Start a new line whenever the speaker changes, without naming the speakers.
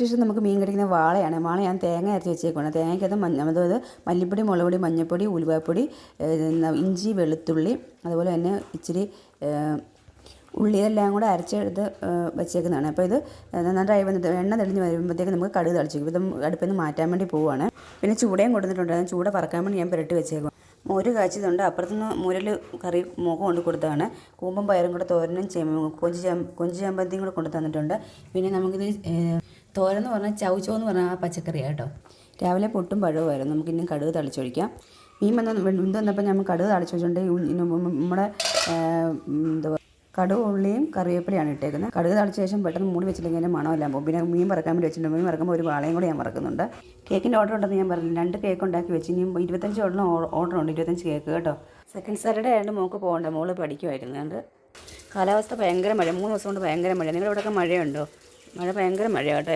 ശേഷം നമുക്ക് മീൻ കടിക്കുന്ന വാളയാണ്. വാള ഞാൻ തേങ്ങ അരച്ച് വെച്ചേക്കാണ് തേങ്ങയ്ക്കകത്ത് മഞ്ഞ അതായത് മല്ലിപ്പൊടി മുളക് പൊടി മഞ്ഞൾപ്പൊടി ഉലുവാപ്പൊടി ഇഞ്ചി വെളുത്തുള്ളി അതുപോലെ തന്നെ ഇച്ചിരി ഉള്ളി ഇതെല്ലാം കൂടെ അരച്ചെടുത്ത് വെച്ചേക്കുന്നതാണ്. അപ്പോൾ ഇത് നന്നായി വന്നിട്ട് എണ്ണ തെളിഞ്ഞ് വരുമ്പോഴത്തേക്ക് നമുക്ക് കടുക് തളിച്ചു ഇത് അടുപ്പിൽ നിന്ന് മാറ്റാൻ വേണ്ടി പോവുകയാണ്. പിന്നെ ചൂടയും കൊടുത്തിട്ടുണ്ട് ചൂട പറക്കാൻ വേണ്ടി ഞാൻ പുരട്ടി വെച്ചേക്കും മോര് കാച്ചിയതുണ്ട് അപ്പുറത്തുനിന്ന് മുരൽ കറി മുഖം കൊണ്ട് കൊടുത്തതാണ്. കൂമ്പും പയറും കൂടെ തോരനും കൊഞ്ച് കൊഞ്ച് ചമ്പന്തിയും കൂടെ കൊണ്ടു തന്നിട്ടുണ്ട്. പിന്നെ നമുക്കിത് എന്ന് പറഞ്ഞാൽ ചൗച്ചോ എന്ന് പറഞ്ഞാൽ ആ പച്ചക്കറിയാണ് കേട്ടോ. രാവിലെ പൊട്ടും പഴവുമായിരുന്നു. നമുക്ക് ഇനി കടുക് തളിച്ചൊഴിക്കാം. മീൻ വന്ന വെന്ത് വന്നപ്പോൾ നമ്മൾ കടുക് തളിച്ചൊഴിച്ചുകൊണ്ട് നമ്മുടെ എന്താ കടുക് ഉള്ളിയും കറിവേപ്പിലയാണ് ഇട്ടേക്കുന്നത് കടുക് തളിച്ച ശേഷം പെട്ടെന്ന് മൂടി വെച്ചില്ലെങ്കിൽ അതിന്റെ മണമെല്ലാം. പോകും പിന്നെ മീൻ പറക്കാൻ വേണ്ടി വെച്ചിട്ടുണ്ട്. മീൻ പറക്കുമ്പോൾ ഒരു വാളയും കൂടി ഞാൻ മറക്കുന്നുണ്ട് കേക്കിന്റെ ഓർഡർ ഉണ്ടെന്ന് ഞാൻ പറഞ്ഞു രണ്ട് കേക്ക് ഉണ്ടാക്കി വെച്ച്. ഇനിയും ഇരുപത്തഞ്ച് ഓർഡർ ഓർഡർ ഉണ്ട്? ഇരുപത്തഞ്ച് കേക്ക് കേട്ടോ. സെക്കൻഡ് സാറ്റർഡേ ആയതുകൊണ്ട് മോൾക്ക് പോകണ്ട. മോൾ പഠിക്കുമായിരുന്നു അതുകൊണ്ട് കാലാവസ്ഥ ഭയങ്കര മഴ മൂന്ന് ദിവസം കൊണ്ട് ഭയങ്കര മഴ നിങ്ങളുടെ ഇവിടെയൊക്കെ മഴയുണ്ടോ? മഴ ഭയങ്കര മഴ കേട്ടോ